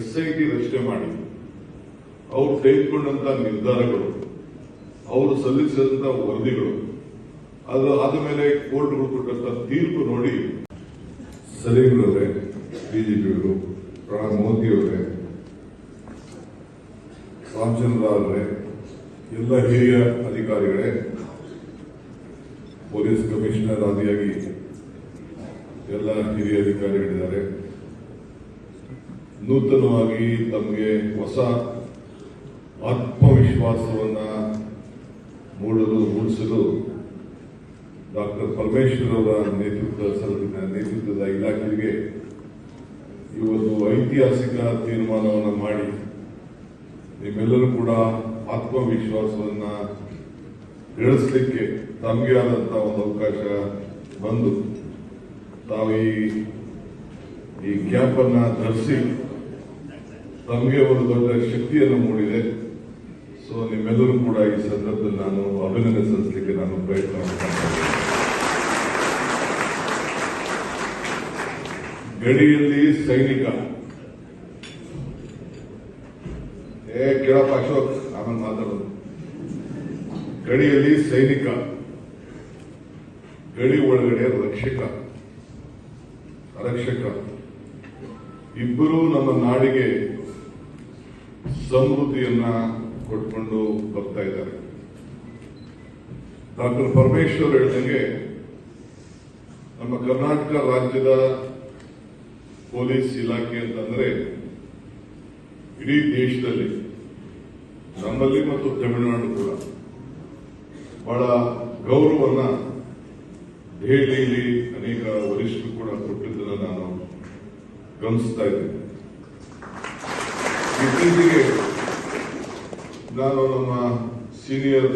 S I T ರಚನೆ ಮಾಡಿ ಅವರು ತೆಗೆದುಕೊಂಡಂತ ನಿರ್ಧಾರಗಳು, ಅವರು ಸಲ್ಲಿಸಿದಂತ ವರದಿಗಳು, ಅದು ಆದ ಮೇಲೆ ಕೋರ್ಟ್ಗಳು ಕೊಟ್ಟಂತ ತೀರ್ಪು ನೋಡಿ ಸಲೀಮ್ರವರೇ ಬಿಜೆಪಿಯವರು, ಪ್ರಣಬ್ ಮೋದಿಯವರೇ ರಾಮಚಂದ್ರ ಅವರೇ, ಎಲ್ಲ ಹಿರಿಯ ಅಧಿಕಾರಿಗಳೇ, ಪೊಲೀಸ್ ಕಮಿಷನರ್ ಆದಿಯಾಗಿ ಎಲ್ಲ ಹಿರಿಯ ಅಧಿಕಾರಿಗಳಿದ್ದಾರೆ. ನೂತನವಾಗಿ ತಮಗೆ ಹೊಸ ಆತ್ಮವಿಶ್ವಾಸವನ್ನು ಮೂಡಲು, ಮೂಡಿಸಲು ಡಾಕ್ಟರ್ ಪರಮೇಶ್ವರ್ ಅವರ ನೇತೃತ್ವ ನೇತೃತ್ವದ ಇಲಾಖೆಗೆ ಇವತ್ತು ಐತಿಹಾಸಿಕ ತೀರ್ಮಾನವನ್ನು ಮಾಡಿ ನಿಮ್ಮೆಲ್ಲರೂ ಕೂಡ ಆತ್ಮವಿಶ್ವಾಸವನ್ನ ಬೆಳೆಸಲಿಕ್ಕೆ ತಮಗೆ ಆದಂಥ ಒಂದು ಅವಕಾಶ ಬಂದು ತಾವು ಈ ಈ ಕ್ಯಾಪ್ ಅನ್ನ ಧರಿಸಿ ತಮಗೆ ಒಂದು ದೊಡ್ಡ ಶಕ್ತಿಯನ್ನು ಮೂಡಿದೆ. ಸೊ ನಿಮ್ಮೆಲ್ಲರೂ ಕೂಡ ಈ ಸಂದರ್ಭದಲ್ಲಿ ನಾನು ಅಭಿನಂದನೆ ಸಲ್ಲಿಸಲಿಕ್ಕೆ ನಾನು ಪ್ರಯತ್ನ. ಗಡಿಯಲ್ಲಿ ಸೈನಿಕ. ಏ, ಕೇಳಪ್ಪ ಅಶೋಕ್, ಆಮೇಲೆ ಮಾತಾಡೋದು. ಗಡಿಯಲ್ಲಿ ಸೈನಿಕ. ಗಡಿ ಒಳಗಡೆ ರಕ್ಷಕ. ರಕ್ಷಕ. ಇಬ್ಬರೂ ನಮ್ಮ ನಾಡಿಗೆ ಸಮೃದ್ಧಿಯನ್ನ ಕೊಟ್ಕೊಂಡು ಬರ್ತಾ ಇದ್ದಾರೆ. ಡಾಕ್ಟರ್ ಪರಮೇಶ್ವರ್ ಹೇಳ್ದಂಗೆ ನಮ್ಮ ಕರ್ನಾಟಕ ರಾಜ್ಯದ ಪೊಲೀಸ್ ಇಲಾಖೆ ಅಂತಂದ್ರೆ ಇಡೀ ದೇಶದಲ್ಲಿ, ನಮ್ಮಲ್ಲಿ ಮತ್ತು ತಮಿಳುನಾಡು ಕೂಡ ಬಹಳ ಗೌರವನ್ನ ದೆಹಲಿಯಲ್ಲಿ ಅನೇಕ ವರಿಷ್ಠರು ಕೂಡ ಕೊಟ್ಟಿದ್ದನ್ನು ನಾನು ಗಮನಿಸ್ತಾ ಇದ್ದೇನೆ. ಇತ್ತೀಚೆಗೆ ನಾನು ನಮ್ಮ ಸೀನಿಯರ್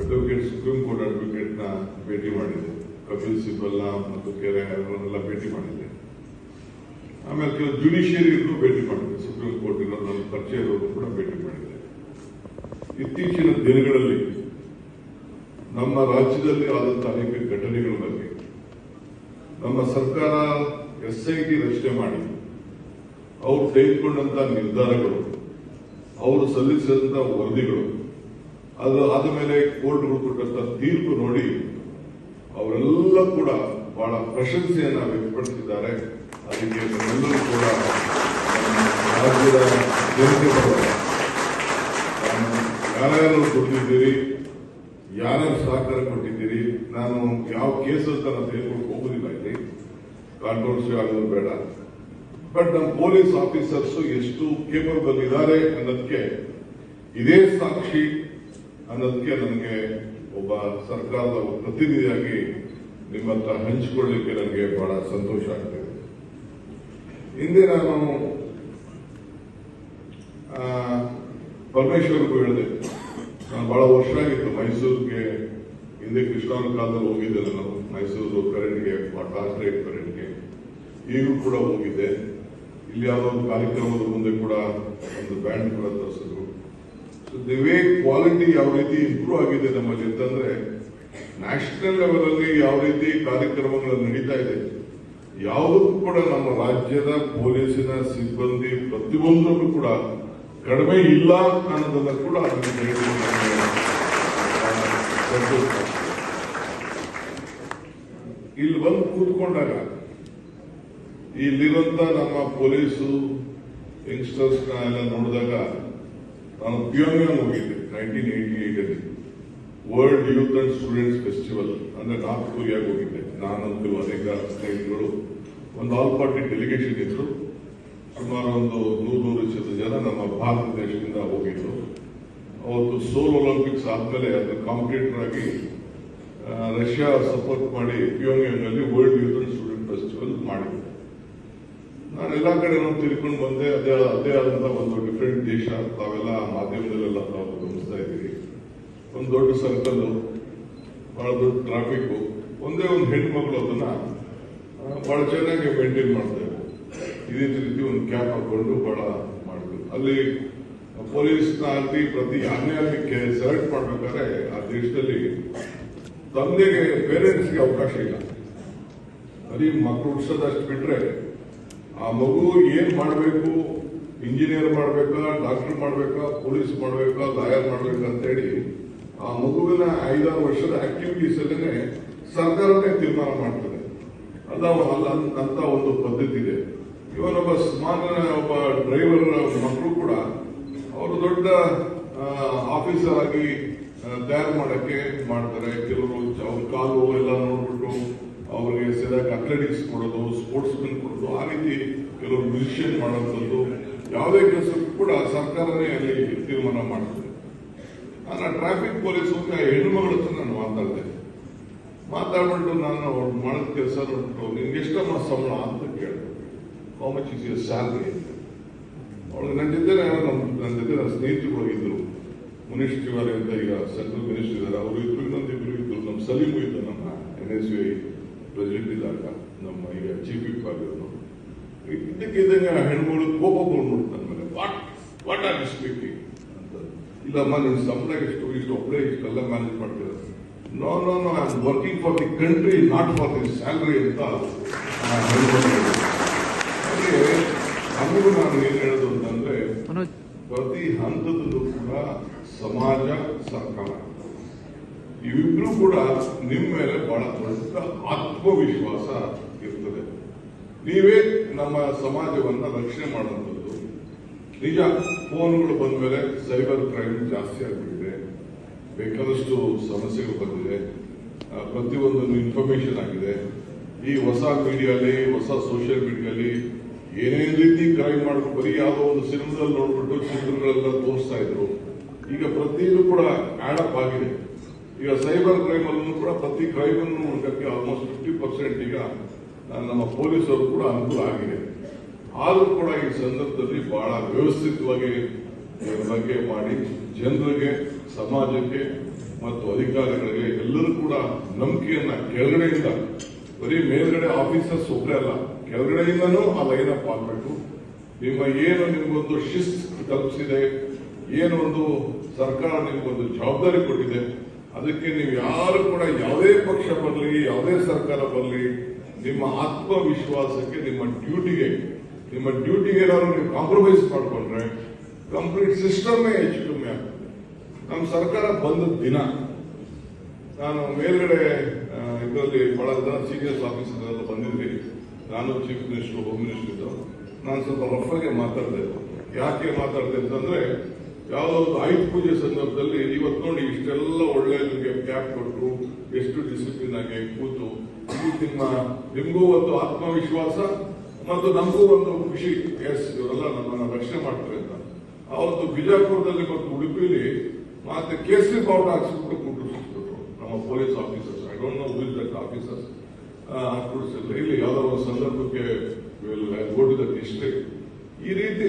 ಅಡ್ವೊಕೇಟ್ ಸುಪ್ರೀಂ ಕೋರ್ಟ್ ಅಡ್ವೊಕೇಟ್ನ ಭೇಟಿ ಮಾಡಿದ್ದೆ. ಕಪಿಲ್ ಸಿಬ್ಬಲ್ ಮತ್ತು ಕೆರೆ ಅವರನ್ನೆಲ್ಲ ಭೇಟಿ ಮಾಡಿದ್ದೆ. ಆಮೇಲೆ ಕೆಲವು ಜುಡಿಷಿಯರಿಗೂ ಭೇಟಿ ಮಾಡಿದ್ದೆ. ಸುಪ್ರೀಂ ಕೋರ್ಟ್ ನನ್ನ ಪರಿಚಯದವರು ಕೂಡ ಭೇಟಿ ಮಾಡಿದ್ದೆ. ಇತ್ತೀಚಿನ ದಿನಗಳಲ್ಲಿ ನಮ್ಮ ರಾಜ್ಯದಲ್ಲಿ ಆದಂತಹ ಅನೇಕ ಘಟನೆಗಳ ಬಗ್ಗೆ ನಮ್ಮ ಸರ್ಕಾರ ಎಸ್ ಐ ರಚನೆ ಮಾಡಿ ಅವರು ತೆಗೆದುಕೊಂಡಂತ ನಿರ್ಧಾರಗಳು, ಅವರು ಸಲ್ಲಿಸಿದಂತ ವರದಿಗಳು, ಅದು ಆದ ಮೇಲೆ ಕೋರ್ಟ್ಗಳು ಕೊಟ್ಟಂತ ತೀರ್ಪು ನೋಡಿ ಅವರೆಲ್ಲ ಕೂಡ ಬಹಳ ಪ್ರಶಂಸೆಯನ್ನ ವ್ಯಕ್ತಪಡಿಸಿದ್ದಾರೆ. ಅದಕ್ಕೆ ನಮ್ಮೆಲ್ಲರೂ ಕೂಡ ರಾಜ್ಯದ ಜನತೆ ಯಾರ್ಯಾರು ಕೊಟ್ಟಿದ್ದೀರಿ, ಯಾರ್ಯಾರು ಸಹಕಾರ ಕೊಟ್ಟಿದ್ದೀರಿ, ನಾನು ಯಾವ ಕೇಸ್ ಅಂತ ನಾನು ತೆಗೆದುಕೊಂಡು ಹೋಗುದಿಲ್ಲ ಇಲ್ಲಿ. ಕಾಂಟ್ರವರ್ಸಿ ಆಗೋದು ಬೇಡ. ಬಟ್ ನಮ್ಮ ಪೊಲೀಸ್ ಆಫೀಸರ್ಸ್ ಎಷ್ಟು ಕೇಪಬಲ್ ಇದ್ದಾರೆ ಅನ್ನೋದಕ್ಕೆ ಇದೇ ಸಾಕ್ಷಿ ಅನ್ನೋದಕ್ಕೆ ನನಗೆ ಒಬ್ಬ ಸರ್ಕಾರದ ಪ್ರತಿನಿಧಿಯಾಗಿ ನಿಮ್ಮ ಹತ್ರ ಹಂಚಿಕೊಳ್ಳಿಕ್ಕೆ ನನಗೆ ಬಹಳ ಸಂತೋಷ ಆಗ್ತದೆ. ಹಿಂದೆ ನಾನು ಪರಮೇಶ್ವರ್ಗೂ ಹೇಳಿದೆ. ನಾನು ಬಹಳ ವರ್ಷ ಆಗಿತ್ತು ಮೈಸೂರಿಗೆ. ಹಿಂದೆ ಕೃಷ್ಣನ ಕಾಲದಲ್ಲಿ ಹೋಗಿದ್ದೆ ನಾನು. ಮೈಸೂರು ಕರೆಂಟ್ಗೆ ಕಾರ್ಪೊರೇಟ್ ಕರೆಂಟ್ಗೆ. ಈಗೂ ಕೂಡ ಹೋಗಿದ್ದೆ. ಇಲ್ಲಿ ಯಾವುದೋ ಒಂದು ಕಾರ್ಯಕ್ರಮದ ಮುಂದೆ ಕೂಡ ಒಂದು ಬ್ಯಾಂಡ್ ಕೂಡ ತರಿಸಿದ್ರು ಸೊ ದಿ ವೇ ಕ್ವಾಲಿಟಿ ಯಾವ ರೀತಿ ಇಂಪ್ರೂವ್ ಆಗಿದೆ ನಮ್ಮಲ್ಲಿ ಅಂತಂದ್ರೆ ನ್ಯಾಷನಲ್ ಲೆವೆಲ್ ಅಲ್ಲಿ ಯಾವ ರೀತಿ ಕಾರ್ಯಕ್ರಮಗಳು ನಡೀತಾ ಇದೆ, ಯಾವುದಕ್ಕೂ ಕೂಡ ನಮ್ಮ ರಾಜ್ಯದ ಪೊಲೀಸಿನ ಸಿಬ್ಬಂದಿ ಪ್ರತಿಯೊಂದರಲ್ಲೂ ಕೂಡ ಕಡಿಮೆ ಇಲ್ಲ ಅನ್ನೋದನ್ನ ಕೂಡ. ಇಲ್ಲಿ ಬಂದು ಕೂತ್ಕೊಂಡಾಗ ಇಲ್ಲಿರುವಂತ ನಮ್ಮ ಪೊಲೀಸು ಯಂಗ್ಸ್ಟರ್ಸ್ ಎಲ್ಲ ನೋಡಿದಾಗ ನಾನು ಪ್ಯೂಂಗ್ ಹೋಗಿದ್ದೆ ನೈನ್ಟೀನ್ ಏಯ್ಟಿ ಅಲ್ಲಿ. World youth and students festival ಅಂದ್ರೆ ನಾರ್ತ್ ಕೊರಿಯಾಗೆ ಹೋಗಿದ್ದೆ. ನಾನಂತೂ ಅನೇಕ ಸ್ನೇಹಿತರು ಒಂದು ಆಲ್ ಪಾರ್ಟಿ ಡೆಲಿಗೇಷನ್ ಇದ್ರು. ಸುಮಾರು ಒಂದು ನೂರು ನೂರು ಶತ ಜನ ನಮ್ಮ ಭಾರತ ದೇಶದಿಂದ ಹೋಗಿದ್ರು. ಅವತ್ತು ಸೋಲ್ ಒಲಿಂಪಿಕ್ಸ್ ಆದ್ಮೇಲೆ ಅದು ಕಾಂಪಿಟೇಟರ್ ಆಗಿ ರಷ್ಯಾ ಸಪೋರ್ಟ್ ಮಾಡಿ ಪ್ಯೂಂಗ್ ಅಲ್ಲಿ world youth and student festival ಮಾಡಿದ್ರು. ನಾನು ಎಲ್ಲ ಕಡೆ ನೋಡಿ ತಿಳ್ಕೊಂಡು ಬಂದೆ, ಅದೇ ಅದೇ ಆದಂತ ಒಂದು ಡಿಫ್ರೆಂಟ್ ದೇಶ. ತಾವೆಲ್ಲ ಮಾಧ್ಯಮದಲ್ಲೆಲ್ಲ ತಾವು ಗಮನಿಸ್ತಾ ಇದ್ದೀರಿ. ಒಂದು ದೊಡ್ಡ ಸರ್ಕಲ್ ಬಹಳ ದೊಡ್ಡ ಟ್ರಾಫಿಕ್ ಒಂದೇ ಒಂದು ಹೆಣ್ಮಗಳು ಅದನ್ನ ಬಹಳ ಚೆನ್ನಾಗಿ ಮೇಂಟೈನ್ ಮಾಡ್ತಾ ಇದ್ರು ಇದೇ ರೀತಿ ಒಂದು ಕ್ಯಾಪ್ ಹಾಕೊಂಡು ಬಹಳ ಮಾಡಿದ್ರು ಅಲ್ಲಿ ಪೊಲೀಸ್ನ ಆಗಲಿ ಪ್ರತಿ ಯಾರನ್ನೇ ಆಗಲಿ ಸೆಲೆಕ್ಟ್ ಮಾಡ್ಬೇಕಾದ್ರೆ ಆ ದೇಶದಲ್ಲಿ ತಂದೆಗೆ ಪೇರೆಂಟ್ಸ್ಗೆ ಅವಕಾಶ ಇಲ್ಲ. ಅಲ್ಲಿ ಮಕ್ಕಳು ಹುಡ್ಸೋದಷ್ಟು ಬಿಟ್ರೆ ಆ ಮಗು ಏನ್ ಮಾಡಬೇಕು? ಇಂಜಿನಿಯರ್ ಮಾಡ್ಬೇಕಾ? ಡಾಕ್ಟರ್ ಮಾಡ್ಬೇಕಾ? ಪೊಲೀಸ್ ಮಾಡ್ಬೇಕಾ? ಲಾಯರ್ ಮಾಡ್ಬೇಕಾ ಅಂತ ಹೇಳಿ ಆ ಮಗುವಿನ ಐದಾರು ವರ್ಷದ ಆಕ್ಟಿವಿಟೀಸ್ ಅಲ್ಲೇ ಸರ್ಕಾರನೇ ತೀರ್ಮಾನ ಮಾಡ್ತದೆ. ಅಲ್ಲ ಅಲ್ಲ ಅಂತ ಒಂದು ಪದ್ಧತಿ ಇದೆ. ಇವನೊಬ್ಬ ಸಾಮಾನ್ಯ ಒಬ್ಬ ಡ್ರೈವರ್ ಮಕ್ಕಳು ಕೂಡ ಅವರು ದೊಡ್ಡ ಆಫೀಸರ್ ಆಗಿ ತಯಾರು ಮಾಡಕ್ಕೆ ಮಾಡ್ತಾರೆ. ಕೆಲವರು ಅವ್ರ ಕಾಲು ಎಲ್ಲ ಅವ್ರಿಗೆ ಅಥ್ಲೆಟಿಕ್ಸ್ ಕೊಡೋದು ಸ್ಪೋರ್ಟ್ಸ್ ಮೆನ್ ಕೊಡೋದು, ಆ ರೀತಿ ಕೆಲವು ಮ್ಯೂಸಿಷಿಯನ್ ಮಾಡುವಂಥದ್ದು, ಯಾವುದೇ ಕೆಲಸಕ್ಕೂ ಕೂಡ ಸರ್ಕಾರನೇ ಅಲ್ಲಿ ತೀರ್ಮಾನ ಮಾಡ್ತದೆ. ನಾನು ಟ್ರಾಫಿಕ್ ಪೊಲೀಸ್ ಹೋಗಿ ಆ ಹೆಣ್ಣುಮಗಳ ಹತ್ರ ನಾನು ಮಾತಾಡಿದೆ. ಮಾತಾಡ್ಬಿಟ್ಟು ನಾನು ಅವ್ರು ಮಾಡಿದ ಕೆಲಸ ನೋಡ್ಬಿಟ್ಟು, ನಿನ್ಗೆ ಎಷ್ಟಮ್ಮ ಸಂಬಳ? ಅಂತ ಕೇಳಿದೆ. How much is your salary ಅವಳು ನನ್ನ ಜೊತೆ ನನ್ನ ಜೊತೆ ನನ್ನ ಸ್ನೇಹಿತರು ಹೋಗಿದ್ರು. ಮುನೀಶ್ ತಿವಾರಿ ಅಂತ ಈಗ ಸೆಂಟ್ರಲ್ ಮಿನಿಸ್ಟರ್ ಇದ್ದಾರೆ. ಅವರು ಇದ್ರು ಇನ್ನೊಂದು ಇಬ್ರು ಇದ್ರು. ನಮ್ಮ ಸಲೀಮು ಇದ್ದ ನಮ್ಮ ಎನ್ ಎಸ್ ಐ. ಪ್ರೆಸಿಡೆಂಟ್ ಇದ್ದಾಗ ನಮ್ಮ ಈಗ ಚೀಫ್ ವಿಪ್ ಆಗಿರೋನು ಇದ್ದಕ್ಕಿದ್ದಂಗೆ ಆ ಹೆಣ್ಮಗಳು ಕೋಪ ಬಂದ್ಬಿಟ್ಟು ನನ್ನ ಮೇಲೆ. What what are you speaking ಅಂತ. ಇಲ್ಲಮ್ಮ ನಿಮ್ಮ ಸಂಬಳ ಎಷ್ಟು? ಇಷ್ಟು ಒಬ್ಬರೇ ಇಷ್ಟೆಲ್ಲ ಮ್ಯಾನೇಜ್ ಮಾಡ್ತೀರ? No no no I am working for the country not for the salary ಅಂತ ಅಂದ್ರೂ. ಹಾಗೆ ನಮಗೂ ನಾನು ಏನು ಹೇಳೋದು ಅಂತಂದ್ರೆ ಪ್ರತಿ ಹಂತದಲ್ಲೂ ಕೂಡ ಸಮಾಜ ಸರ್ಕಾರ ಇವಿಬ್ರು ಕೂಡ ನಿಮ್ಮ ಮೇಲೆ ಬಹಳ ದೊಡ್ಡ ಆತ್ಮವಿಶ್ವಾಸ ಇರ್ತದೆ. ನೀವೇ ನಮ್ಮ ಸಮಾಜವನ್ನ ರಕ್ಷಣೆ ಮಾಡುವಂಥದ್ದು. ನಿಜ, ಫೋನ್ಗಳು ಬಂದ ಮೇಲೆ ಸೈಬರ್ ಕ್ರೈಮ್ ಜಾಸ್ತಿ ಆಗ್ಬಿಟ್ಟಿದೆ. ಬೇಕಾದಷ್ಟು ಸಮಸ್ಯೆಗಳು ಬಂದಿದೆ. ಪ್ರತಿಯೊಂದನ್ನು ಪ್ರತಿಯೊಂದು ಇನ್ಫಾರ್ಮೇಶನ್ ಆಗಿದೆ. ಈ ಹೊಸ ಮೀಡಿಯಾಲಿ ಹೊಸ ಸೋಷಿಯಲ್ ಮೀಡಿಯಾಲಿ ಏನೇ ರೀತಿ ಕ್ರೈಮ್ ಮಾಡ್ಕೊಂಡು ಬರೀ ಯಾವುದೋ ಒಂದು ಸಿನಿಮಾದಲ್ಲಿ ನೋಡ್ಬಿಟ್ಟು ಚಿತ್ರಗಳೆಲ್ಲ ತೋರಿಸ್ತಾ ಇದ್ರು. ಈಗ ಪ್ರತಿಯೊಂದು ಕೂಡ ಆಡಪ್ ಆಗಿದೆ. ಈಗ ಸೈಬರ್ ಕ್ರೈಮ್ ಅಲ್ಲೂ ಕೂಡ ಪ್ರತಿ ಕ್ರೈಮ್ ಅನ್ನು ನೋಡಕ್ಕೆ ಆಲ್ಮೋಸ್ಟ್ ಫಿಫ್ಟಿ ಪರ್ಸೆಂಟ್ ಈಗ ನಮ್ಮ ಪೊಲೀಸರು ಕೂಡ ಅನುಕೂಲ ಆಗಿದೆ. ಆದರೂ ಕೂಡ ಈ ಸಂದರ್ಭದಲ್ಲಿ ಬಹಳ ವ್ಯವಸ್ಥಿತವಾಗಿ ಬಗ್ಗೆ ಮಾಡಿ ಜನರಿಗೆ, ಸಮಾಜಕ್ಕೆ ಮತ್ತು ಅಧಿಕಾರಿಗಳಿಗೆ ಎಲ್ಲರೂ ಕೂಡ ನಂಬಿಕೆಯನ್ನ ಕೆಳಗಡೆಯಿಂದ, ಬರೀ ಮೇಲ್ಗಡೆ ಆಫೀಸರ್ಸ್ ಒಬ್ಬರೇ ಅಲ್ಲ, ಕೆಳಗಡೆಯಿಂದನೂ ಆ ಲೈನ್ ಅಪ್ ಆಗಬೇಕು. ನಿಮ್ಮ ಏನು ನಿಮಗೊಂದು ಶಿಸ್ತು ತಲುಪಿಸಿದೆ, ಏನು ಒಂದು ಸರ್ಕಾರ ನಿಮಗೊಂದು ಜವಾಬ್ದಾರಿ ಕೊಟ್ಟಿದೆ ಅದಕ್ಕೆ ನೀವು ಯಾರು ಕೂಡ ಯಾವುದೇ ಪಕ್ಷ ಬರಲಿ, ಯಾವುದೇ ಸರ್ಕಾರ ಬರಲಿ, ನಿಮ್ಮ ಆತ್ಮವಿಶ್ವಾಸಕ್ಕೆ, ನಿಮ್ಮ ಡ್ಯೂಟಿಗೆ ನಿಮ್ಮ ಡ್ಯೂಟಿಗೆ ಏನಾದ್ರು ನೀವು ಕಾಂಪ್ರಮೈಸ್ ಮಾಡಿಕೊಂಡ್ರೆ ಕಂಪ್ಲೀಟ್ ಸಿಸ್ಟಮೇ ಹೆಚ್ಚು ಕಮ್ಮಿ ಆಗ್ತದೆ. ನಮ್ಮ ಸರ್ಕಾರ ಬಂದ ದಿನ, ನಾನು ಮೇಲ್ಗಡೆ ಇದರಲ್ಲಿ ಬಹಳ ಜನ ಸೀನಿಯರ್ಸ್ ಆಫೀಸರ್ ಎಲ್ಲ ಬಂದಿದ್ವಿ. ನಾನು ಚೀಫ್ ಮಿನಿಸ್ಟರ್ ಹೋಮ್ ಮಿನಿಸ್ಟರ್ ಇದ್ದು, ನಾನು ಸ್ವಲ್ಪ ರಫ್ ಆಗಿ ಮಾತಾಡಿದೆ. ಯಾಕೆ ಮಾತಾಡಿದೆ ಅಂತಂದ್ರೆ ಯಾವುದೋ ಒಂದು ಆಯುಧ ಪೂಜೆ ಸಂದರ್ಭದಲ್ಲಿ ಇವತ್ತು ನೋಡಿ ಇಷ್ಟೆಲ್ಲ ಒಳ್ಳೆ ನಿಮಗೆ ಕ್ಯಾಪ್ ಕೊಟ್ಟರು ಎಷ್ಟು ಡಿಸಿಪ್ಲಿನ್ ಆಗಿ ಕೂತು, ಇದು ನಿಮ್ಮ ನಿಮಗೂ ಒಂದು ಆತ್ಮವಿಶ್ವಾಸ ಮತ್ತು ನಮಗೂ ಒಂದು ಖುಷಿ. ಎಸ್ ಇವರೆಲ್ಲ ನಮ್ಮನ್ನು ರಕ್ಷಣೆ ಮಾಡ್ತಾರೆ ಅಂತ. ಅವತ್ತು ಬಿಜಾಪುರದಲ್ಲಿ ಮತ್ತು ಉಡುಪಿಲಿ ಮತ್ತೆ ಕೇಸರಿ ಬಾವುಟ ಹಾಕ್ಸ್ಬಿಟ್ಟು ಕೂಡಿಸ್ಬಿಟ್ರು ನಮ್ಮ police officers I don't know is that officers ಕೂಡಿಸಿಲ್ಲ ಇಲ್ಲಿ ಯಾವುದೋ ಒಂದು ಸಂದರ್ಭಕ್ಕೆ ಗೋ ಟು ದ ಡಿಸ್ಟ್ರಿಕ್ಟ್ ಈ ರೀತಿ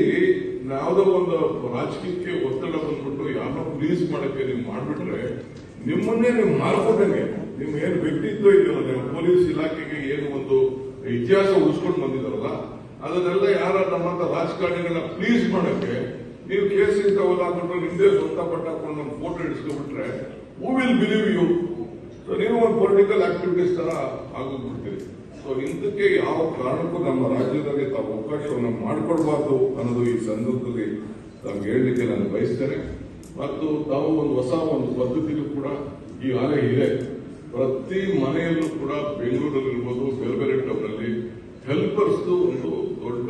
ಯಾವುದೋ ಒಂದು ರಾಜಕೀಯಕ್ಕೆ ಒತ್ತಡ ಬಂದ್ಬಿಟ್ಟು ಯಾರನ್ನೋ ಪ್ಲೀಸ್ ಮಾಡಕ್ಕೆ ನೀವು ಮಾಡಿಬಿಟ್ರೆ ನಿಮ್ಮನ್ನೇ ನೀವು ಮಾರ್ಕೊಂಡಂಗೆ. ನಿಮ್ ಏನು ವ್ಯಕ್ತಿತ್ವ ಇದೆಯಲ್ಲ ನೀವು ಪೊಲೀಸ್ ಇಲಾಖೆಗೆ ಏನು ಒಂದು ಇತಿಹಾಸ ಉಳಿಸ್ಕೊಂಡು ಬಂದಿದಾರಲ್ಲ ಅದನ್ನೆಲ್ಲ ಯಾರ ನಮ್ಮಂತ ರಾಜಕಾರಣಿಗಳನ್ನ ಪ್ಲೀಸ್ ಮಾಡಕ್ಕೆ ನೀವು ಕೇಸ್ ಇರ್ತಾವಲ್ಲ ಅಂದ್ಬಿಟ್ಟು ನಿಮ್ದೇ ಸ್ವಂತ ಪಟ್ಟ ಹಾಕೊಂಡು ನಮ್ಮ ಫೋಟೋ ಇಡಿಸ್ಕೊಂಡ್ಬಿಟ್ರೆ ಹೂ ವಿಲ್ ಬಿಲೀವ್ ಯು ನೀವು ಒಂದು ಪೊಲಿಟಿಕಲ್ ಆಕ್ಟಿವಿಟೀಸ್ ತರ ಆಗೋಗ್ಬಿಡ್ತೀರಿ. ಸೊ ಇಂಥಕ್ಕೆ ಯಾವ ಕಾರಣಕ್ಕೂ ನಮ್ಮ ರಾಜ್ಯದಲ್ಲಿ ತಾವು ಅವಕಾಶವನ್ನು ಮಾಡಿಕೊಡ್ಬಾರ್ದು ಅನ್ನೋದು ಈ ಸಂದರ್ಭದಲ್ಲಿ ತಮ್ಗೆ ಹೇಳಲಿಕ್ಕೆ ನಾನು ಬಯಸ್ತೇನೆ. ಮತ್ತು ತಾವು ಒಂದು ಹೊಸ ಒಂದು ಪದ್ಧತಿಗೂ ಕೂಡ ಈಗಾಗಲೇ ಇದೆ. ಪ್ರತಿ ಮನೆಯಲ್ಲೂ ಕೂಡ ಬೆಂಗಳೂರಲ್ಲಿ ಇರ್ಬೋದು, ಬೇರೆ ಬೇರೆ ಟೌನಲ್ಲಿ ಹೆಲ್ಪರ್ಸ್ ಒಂದು ದೊಡ್ಡ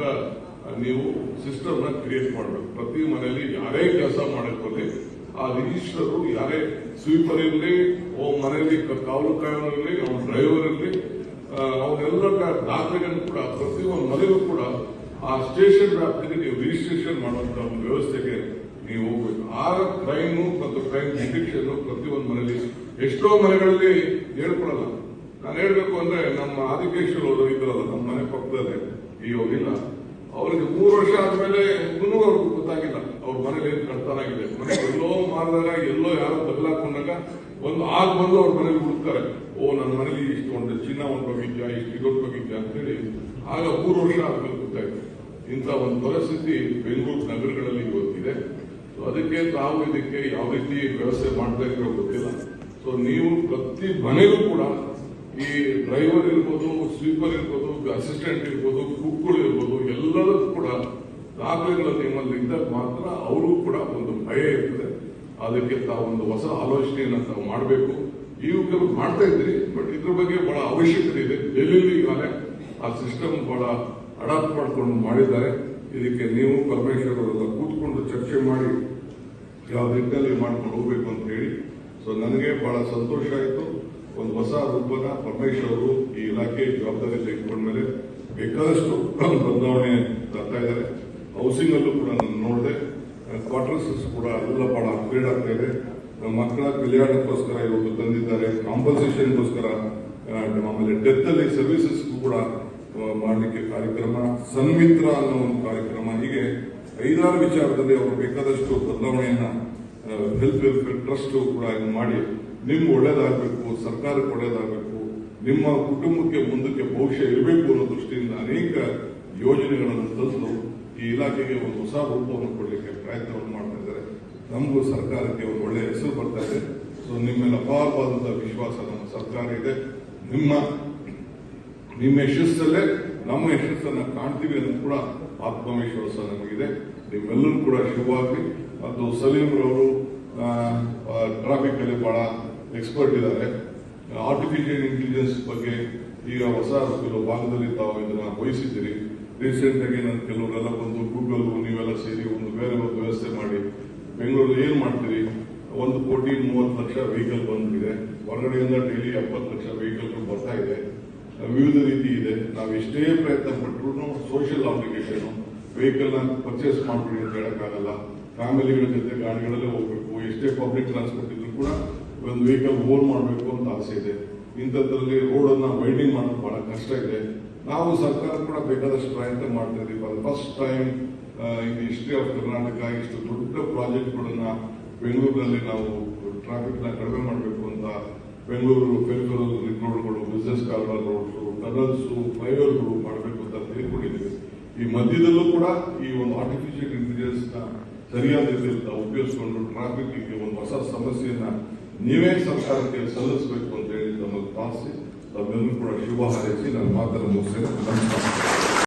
ನೀವು ಸಿಸ್ಟಮ್ನ ಕ್ರಿಯೇಟ್ ಮಾಡಬೇಕು. ಪ್ರತಿ ಮನೆಯಲ್ಲಿ ಯಾರೇ ಕೆಲಸ ಮಾಡಕ್ ಆ ರಿಜಿಸ್ಟರ್ ಯಾರೇ ಸ್ವೀಪರ್ ಇರಲಿ, ಓ ಮನೆಯಲ್ಲಿ ಕಾವಲು ಕಾಯೋನಿರಲಿ ಅವ್ರ ಡ್ರೈವರ್ ಇರಲಿ ಅವನ್ನೆಲ್ಲ ದಾಖಲೆಗಳನ್ನು ಕೂಡ ಪ್ರತಿಯೊಂದು ಮನೆಗೂ ಕೂಡ ಆ ಸ್ಟೇಷನ್ ವ್ಯಾಪ್ತಿಗೆ ನೀವು ರಿಜಿಸ್ಟ್ರೇಷನ್ ಮಾಡುವಂತಹ ಒಂದು ವ್ಯವಸ್ಥೆಗೆ ನೀವು ಹೋಗಬೇಕು. ಆಗ ಕ್ರೈಮ್ ಮತ್ತು ಕ್ರೈಮ್ ಡಿಟೆಕ್ಷನ್ ಪ್ರತಿಯೊಂದು ಮನೆಯಲ್ಲಿ ಎಷ್ಟೋ ಮನೆಗಳಲ್ಲಿ ಹೇಳ್ಕೊಡಲ್ಲ ನಾನು ಹೇಳ್ಬೇಕು ಅಂದ್ರೆ ನಮ್ಮ ಆದಿಕೇಶ್ವರ ಅವರು ಇದ್ರಲ್ಲ, ನಮ್ಮ ಮನೆ ಪಕ್ಕದಲ್ಲೇ ಈ ಹೋಗಿಲ್ಲ ಅವ್ರಿಗೆ ಮೂರು ವರ್ಷ ಆದ್ಮೇಲೆ ಇನ್ನೂ ಅವ್ರಿಗೆ ಗೊತ್ತಾಗಿಲ್ಲ. ಅವ್ರ ಮನೇಲಿ ಏನ್ ಕಳ್ತನಾಗಿದೆ ಮನೆ ಎಲ್ಲೋ ಮಾರಿದಾಗ ಎಲ್ಲೋ ಯಾರೋ ಬದಲಾಕೊಂಡಾಗ ಒಂದು ಆಗ ಬಂದು ಅವ್ರ ಮನೇಲಿ ಹುಡುಕ್ತಾರೆ. ಓ ನನ್ನ ಮನೇಲಿ ಇಷ್ಟು ಒಂದು ಚಿನ್ನ ಒಂದು ಹೋಗಿದ್ಯಾ ಇಷ್ಟು ಇದೊಂದು ಹೋಗಿದ್ಯಾ ಅಂತೇಳಿ ಆಗ ಮೂರು ವರ್ಷ ಆದ್ಮೇಲೆ ಗೊತ್ತಾಯ್ತು ಇಂಥ ಒಂದು ಪರಿಸ್ಥಿತಿ ಬೆಂಗಳೂರು ನಗರಗಳಲ್ಲಿ ಗೊತ್ತಿದೆ ಸೊ ಅದಕ್ಕೆ ತಾವು ಇದಕ್ಕೆ ಯಾವ ರೀತಿ ವ್ಯವಸ್ಥೆ ಮಾಡ್ತಾ ಇರೋ ಗೊತ್ತಿಲ್ಲ. ಸೊ ನೀವು ಪ್ರತಿ ಮನೆಗೂ ಕೂಡ ಈ ಡ್ರೈವರ್ ಇರ್ಬೋದು ಸ್ವೀಪರ್ ಇರ್ಬೋದು ಅಸಿಸ್ಟೆಂಟ್ ಇರ್ಬೋದು ಕುಕ್ಗಳು ಇರ್ಬೋದು, ಎಲ್ಲದಕ್ಕೂ ಕೂಡ ದಾಖಲೆಗಳ ನಿಮ್ಮಲ್ಲಿ ಇದ್ದಾಗ ಮಾತ್ರ ಅವರು ಕೂಡ ಒಂದು ಭಯ ಇರ್ತದೆ. ಅದಕ್ಕೆ ತಾವು ಒಂದು ಹೊಸ ಆಲೋಚನೆಯನ್ನು ತಾವು ಮಾಡಬೇಕು. ಇವುಗಳು ಮಾಡ್ತಾ ಇದ್ರಿ ಬಟ್ ಇದ್ರ ಬಗ್ಗೆ ಬಹಳ ಅವಶ್ಯಕತೆ ಇದೆ. ಎಲ್ಲೆಲ್ಲಿ ಈಗಾಗಲೇ ಆ ಸಿಸ್ಟಮ್ ಬಹಳ ಅಡಾಪ್ಟ್ ಮಾಡಿಕೊಂಡು ಮಾಡಿದ್ದಾರೆ, ಇದಕ್ಕೆ ನೀವು ಪರಮೇಶ್ವರ್ ಅವರೆಲ್ಲ ಕೂತ್ಕೊಂಡು ಚರ್ಚೆ ಮಾಡಿ, ಯಾವ ನಿಟ್ಟಿನಲ್ಲಿ ಮಾಡ್ಕೊಂಡು ಹೋಗ್ಬೇಕು ಅಂತ ಹೇಳಿ. ಸೊ ನನಗೆ ಬಹಳ ಸಂತೋಷ ಆಯಿತು. ಒಂದು ಹೊಸ ರೂಪದ ಪರಮೇಶ್ವರ್ ಅವರು ಈ ಇಲಾಖೆ ಜವಾಬ್ದಾರಿ ತೆಗೆದುಕೊಂಡ್ಮೇಲೆ ಬೇಕಾದಷ್ಟು ಬದಲಾವಣೆ ತರ್ತಾ ಇದ್ದಾರೆ. ಹೌಸಿಂಗ್ ಅಲ್ಲೂ ಕೂಡ ನಾನು ನೋಡಿದೆ. ಕ್ವಾರ್ಟರ್ಸ್ ಕೂಡ ಎಲ್ಲ ಬಹಳ ಅಪ್ಗ್ರೇಡ್ ಆಗ್ತಾ ಇದೆ. ಮಕ್ಕಳ ಕಲ್ಯಾಣಕ್ಕೋಸ್ಕರ ಇವತ್ತು ತಂದಿದ್ದಾರೆ ಕಾಂಪನ್ಸೇಷನ್ಗೋಸ್ಕರ ಆಮೇಲೆ ಡೆತ್ ಅಲ್ಲಿ ಸರ್ವಿಸಸ್ ಕೂಡ ಮಾಡಲಿಕ್ಕೆ ಕಾರ್ಯಕ್ರಮ, ಸನ್ಮಿತ್ರ ಅನ್ನೋ ಒಂದು ಕಾರ್ಯಕ್ರಮ. ಹೀಗೆ ಐದಾರು ವಿಚಾರದಲ್ಲಿ ಅವರು ಬೇಕಾದಷ್ಟು ಬದಲಾವಣೆಯನ್ನ ಹೆಲ್ತ್ ವೆಲ್ಫೇರ್ ಟ್ರಸ್ಟ್ ಕೂಡ ಮಾಡಿ, ನಿಮ್ಗೆ ಒಳ್ಳೇದಾಗಬೇಕು, ಸರ್ಕಾರಕ್ಕೆ ಒಳ್ಳೇದಾಗಬೇಕು, ನಿಮ್ಮ ಕುಟುಂಬಕ್ಕೆ ಮುಂದಕ್ಕೆ ಭವಿಷ್ಯ ಇರಬೇಕು ಅನ್ನೋ ದೃಷ್ಟಿಯಿಂದ ಅನೇಕ ಯೋಜನೆಗಳನ್ನು ತಂದು ಈ ಇಲಾಖೆಗೆ ಒಂದು ಹೊಸ ರೂಪವನ್ನು ಕೊಡಲಿಕ್ಕೆ ಪ್ರಯತ್ನವನ್ನು ಮಾಡ್ತಾ ಇದ್ದಾರೆ. ನಮಗೂ ಸರ್ಕಾರಕ್ಕೆ ಒಂದು ಒಳ್ಳೆಯ ಹೆಸರು ಬರ್ತಾ ಇದೆ. ಸೊ ನಿಮ್ಮೆಲ್ಲ ಅಪಾರವಾದಂತಹ ವಿಶ್ವಾಸ ನಮ್ಮ ಸರ್ಕಾರ ಇದೆ. ನಿಮ್ಮ ನಿಮ್ಮ ಯಶಸ್ಸಲ್ಲೇ ನಮ್ಮ ಯಶಸ್ಸನ್ನ ಕಾಣ್ತೀವಿ ಅನ್ನೋದು ಕೂಡ ಆತ್ಮವಿಶ್ವಾಸ ನಮಗಿದೆ. ನಿಮ್ಮೆಲ್ಲರೂ ಕೂಡ ಶುಭವಾಗಲಿ. ರವರು ಟ್ರಾಫಿಕ್ ಅಲ್ಲಿ ಬಹಳ ಎಕ್ಸ್ಪರ್ಟ್ ಇದ್ದಾರೆ. ಆರ್ಟಿಫಿಷಿಯಲ್ ಇಂಟೆಲಿಜೆನ್ಸ್ ಬಗ್ಗೆ ಈಗ ಹೊಸ ಕೆಲವು ಭಾಗದಲ್ಲಿ ತಾವು ಇದನ್ನು ವಹಿಸಿದ್ದೀರಿ ರೀಸೆಂಟ್ ಆಗಿ ನಾನು ಕೆಲವರೆಲ್ಲ ಬಂದು ಗೂಗಲ್ ನೀವೆಲ್ಲ ಸೇರಿ ಒಂದು ಬೇರೆ ಒಂದು ವ್ಯವಸ್ಥೆ ಮಾಡಿ ಬೆಂಗಳೂರು ಏನು ಮಾಡ್ತೀರಿ? ಒಂದು ಕೋಟಿ ಮೂವತ್ತು ಲಕ್ಷ ವೆಹಿಕಲ್ ಬಂದಿದೆ ಹೊರಗಡೆಯಿಂದ ಡೈಲಿ ಎಪ್ಪತ್ತು ಲಕ್ಷ ವೆಹಿಕಲ್ ಬರ್ತಾ ಇದೆ. ವಿವಿಧ ರೀತಿ ಇದೆ. ನಾವು ಎಷ್ಟೇ ಪ್ರಯತ್ನ ಪಟ್ಟರು ಸೋಷಿಯಲ್ ಅಪ್ಲಿಕೇಶನ್ ವೆಹಿಕಲ್ನ ಪರ್ಚೇಸ್ ಮಾಡ್ಬಿಡಿ ಅಂತ ಹೇಳೋಕ್ಕಾಗಲ್ಲ. ಫ್ಯಾಮಿಲಿಗಳ ಜೊತೆ ಗಾಡಿಗಳಲ್ಲೇ ಹೋಗ್ಬೇಕು. ಎಷ್ಟೇ ಪಬ್ಲಿಕ್ ಟ್ರಾನ್ಸ್ಪೋರ್ಟ್ ಇದ್ರು ಕೂಡ ಒಂದು ವೆಹಿಕಲ್ ಓನ್ ಮಾಡಬೇಕು ಅಂತ ಆಸೆ ಇದೆ. ಇಂಥದ್ರಲ್ಲಿ ರೋಡನ್ನು ವೈಂಡಿಂಗ್ ಮಾಡೋದು ಬಹಳ ಕಷ್ಟ ಇದೆ. ನಾವು ಸರ್ಕಾರ ಕೂಡ ಬೇಕಾದಷ್ಟು ಪ್ರಯತ್ನ ಮಾಡ್ತಾ ಇದೀವಿ. First time in history of Karnataka ಇಷ್ಟು ದೊಡ್ಡ ಪ್ರಾಜೆಕ್ಟ್ಗಳನ್ನ ಬೆಂಗಳೂರಿನಲ್ಲಿ ನಾವು ಟ್ರಾಫಿಕ್ನ ಕಡಿಮೆ ಮಾಡಬೇಕು ಅಂತ ಬೆಂಗಳೂರು ಪೆರಿಫೆರಲ್ ರೋಡ್ಗಳು ಬಿಸ್ನೆಸ್ ಕಾರ್ನರ್ ರೋಡ್ಸ್ ಟನಲ್ಸ್ ಫ್ಲೈಓವರ್ಗಳು ಮಾಡಬೇಕು ಅಂತ ತಿಳ್ಕೊಂಡಿದ್ದೀವಿ. ಈ ಮಧ್ಯದಲ್ಲೂ ಕೂಡ ಈ ಒಂದು ಆರ್ಟಿಫಿಷಿಯಲ್ ಇಂಟೆಲಿಜೆನ್ಸ್ನ ಸರಿಯಾದ ರೀತಿಯಲ್ಲಿ ನಾವು ಉಪಯೋಗಿಸಿಕೊಂಡು ಟ್ರಾಫಿಕ್ ಒಂದು ಹೊಸ ಸಮಸ್ಯೆಯನ್ನ ನೀವೇ ಸರ್ಕಾರಕ್ಕೆ ಸಲ್ಲಿಸಬೇಕು ಅಂತ ಹೇಳಿ ನಮಗೆ ಪ್ರಾರ್ಥಿಸಿ ತಮ್ಮೆಲ್ಲರೂ ಕೂಡ ಶುಭ ಹಾರೈಸಿ. ನನ್ನ ಮಾತನ್ನು ಮುಗಿಸ್ತೇನೆ.